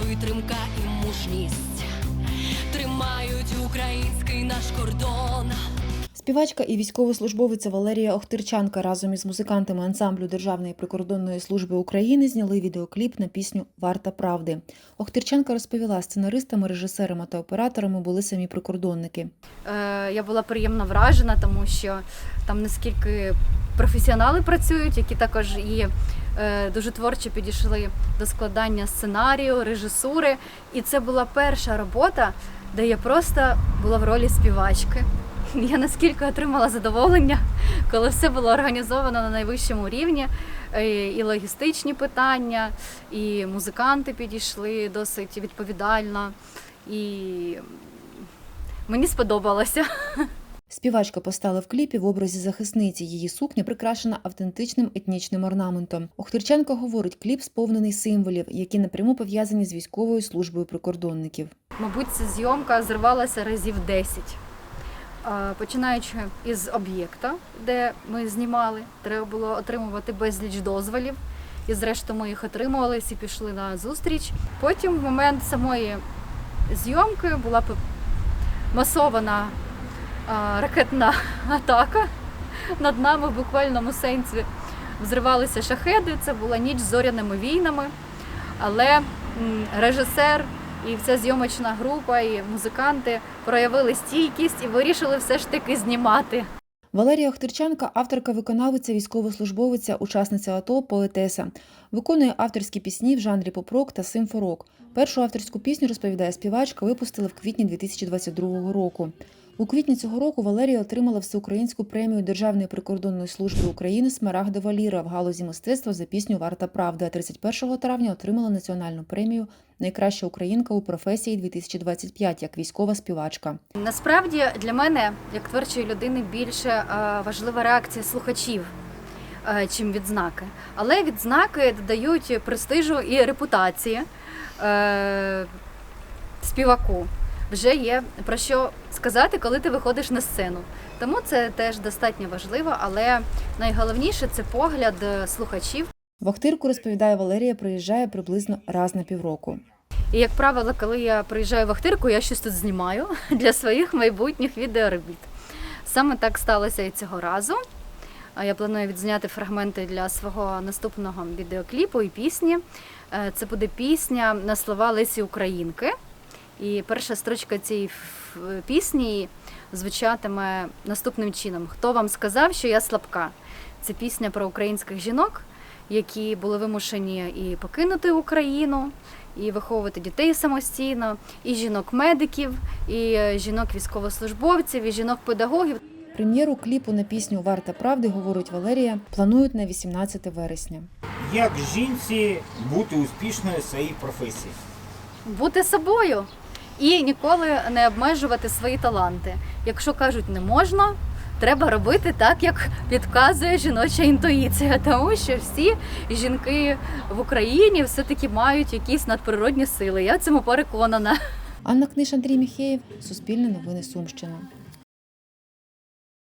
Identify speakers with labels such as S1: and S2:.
S1: витримка і мужність тримають український наш кордон.
S2: Співачка і військовослужбовиця Валерія Охтирчанка разом із музикантами ансамблю Державної прикордонної служби України зняли відеокліп на пісню Варта правди. Охтирчанка розповіла, сценаристами, режисерами та операторами були самі прикордонники.
S3: Е, я була приємно вражена, тому що там наскільки професіонали працюють, які також і дуже творчо підійшли до складання сценарію, режисури. І це була перша робота, де я просто була в ролі співачки. Я наскільки отримала задоволення, коли все було організовано на найвищому рівні, е, і логістичні питання, і музиканти підійшли досить відповідально. І мені сподобалося.
S2: Співачка постала в кліпі в образі захисниці. Її сукня прикрашена автентичним етнічним орнаментом. Охтирчанка говорить, кліп сповнений символів, які напряму пов'язані з військовою службою прикордонників.
S3: Мабуть, ця зйомка зривалася разів 10. Починаючи із об'єкта, де ми знімали, треба було отримувати безліч дозволів. І зрештою ми їх отримували, всі пішли на зустріч. Потім в момент самої зйомки була масована ракетна атака над нами в буквальному сенсі. Взривалися шахеди, це була ніч з зоряними війнами. Але режисер і вся зйомочна група, і музиканти проявили стійкість і вирішили все ж таки знімати.
S2: Валерія Охтирчанка, авторка, виконавиця, військовослужбовиця, учасниця АТО, поетеса. Виконує авторські пісні в жанрі поп-рок та симфорок. Першу авторську пісню, розповідає співачка, випустили в квітні 2022 року. У квітні цього року Валерія отримала всеукраїнську премію Державної прикордонної служби України Смарагдова ліра в галузі мистецтва за пісню Варта правди. А 31 травня отримала національну премію Найкраща українка у професії 2025 як військова співачка.
S3: Насправді для мене, як творчої людини, більше е, важлива реакція слухачів, е, чим відзнаки. Але відзнаки додають престижу і репутації е, співаку. Вже є про що сказати, коли ти виходиш на сцену. Тому це теж достатньо важливо, але найголовніше це погляд е, слухачів.
S2: В Охтирку, розповідає Валерія, приїжджає приблизно раз на півроку.
S3: І як правило, коли я приїжджаю в Ахтирку, я щось тут знімаю для своїх майбутніх відеоробіт. Саме так сталося і цього разу. Я планую відзняти фрагменти для свого наступного відеокліпу і пісні. Е, Це буде пісня на слова Лесі Українки. І перша строчка цієї пісні звучатиме наступним чином: Хто вам сказав, що я слабка? Це пісня про українських жінок, які були вимушені і покинути Україну, і виховувати дітей самостійно, і жінок-медиків, і е, жінок-військовослужбовців, і жінок-педагогів.
S2: Прем'єру кліпу на пісню Варта правди, говорить Валерія, планують на 18 вересня.
S4: Як жінці бути успішною в своїй професії?
S3: Бути собою і ніколи не обмежувати свої таланти. Якщо кажуть не можна, треба робити так, як підказує жіноча інтуїція, тому що всі жінки в Україні все-таки мають якісь надприродні сили. Я в цьому переконана.
S2: Анна Книж, Андрій Міхеєв, Суспільне новини Сумщина.